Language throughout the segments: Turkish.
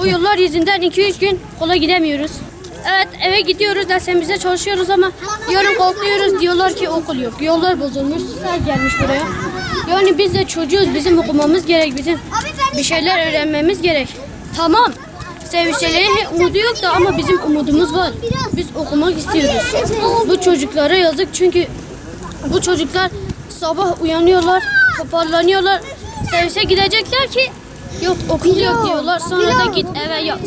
Bu yollar yüzünden 2-3 gün kola gidemiyoruz. Evet eve gidiyoruz dersimize çalışıyoruz ama yarın kalkıyoruz diyorlar ki okul yok. Yollar bozulmuş, sel gelmiş buraya. Yani biz de çocuğuz, bizim okumamız gerek, bizim bir şeyler öğrenmemiz gerek. Tamam, sevişelerin umudu yok da ama bizim umudumuz var. Biz okumak istiyoruz. Bu çocuklara yazık çünkü bu çocuklar sabah uyanıyorlar, toparlanıyorlar. Servise gidecekler ki yok okul yok diyorlar. Sonra da git eve yat.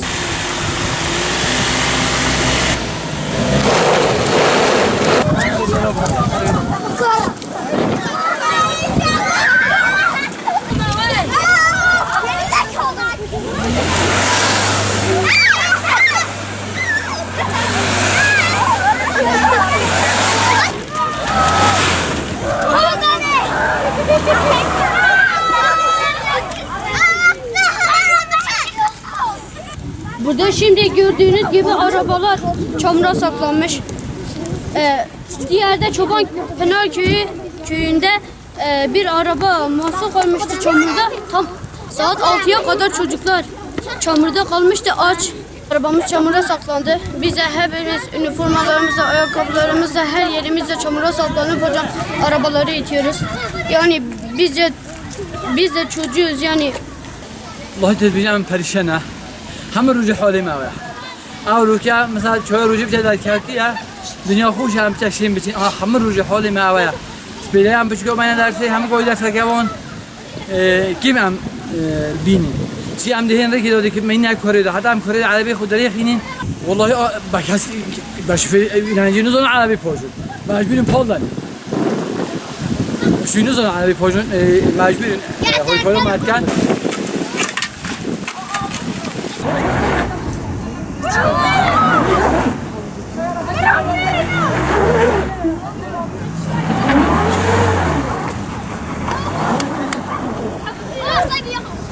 Burada şimdi gördüğünüz gibi arabalar çamura saklanmış. Ee, diğerde Çoban Pınar Köyü köyünde e, bir araba mahsur kalmıştı çamurda. Tam saat 6'ya kadar çocuklar çamurda kalmıştı aç. Arabamız çamura saklandı. Bize hepimiz üniformalarımızla, ayakkabılarımızla, her yerimizle çamura saklanıp hocam arabaları itiyoruz. Yani bizce biz de çocuğuz yani. Allah de bilmem perişan ha. هم روجي حولي ما ويا أو روكا مثلا شو روجي بجد كاتيا دنيا خوش هم تشين بتين آه هم روجي حولي ما ويا سبيلي هم بتشكو ما ندرسي هم قوي درس كمان كيم هم بيني شي هم دهين ركي دودي كم مين كوريدا حتى هم كوريدا عربي خود دري خينين والله بكاس بشوف يعني جنوزون عربي بوجود مجبورين بولدان شنو زون عربي بوجود مجبورين هوي كلو ماتكان ده خذ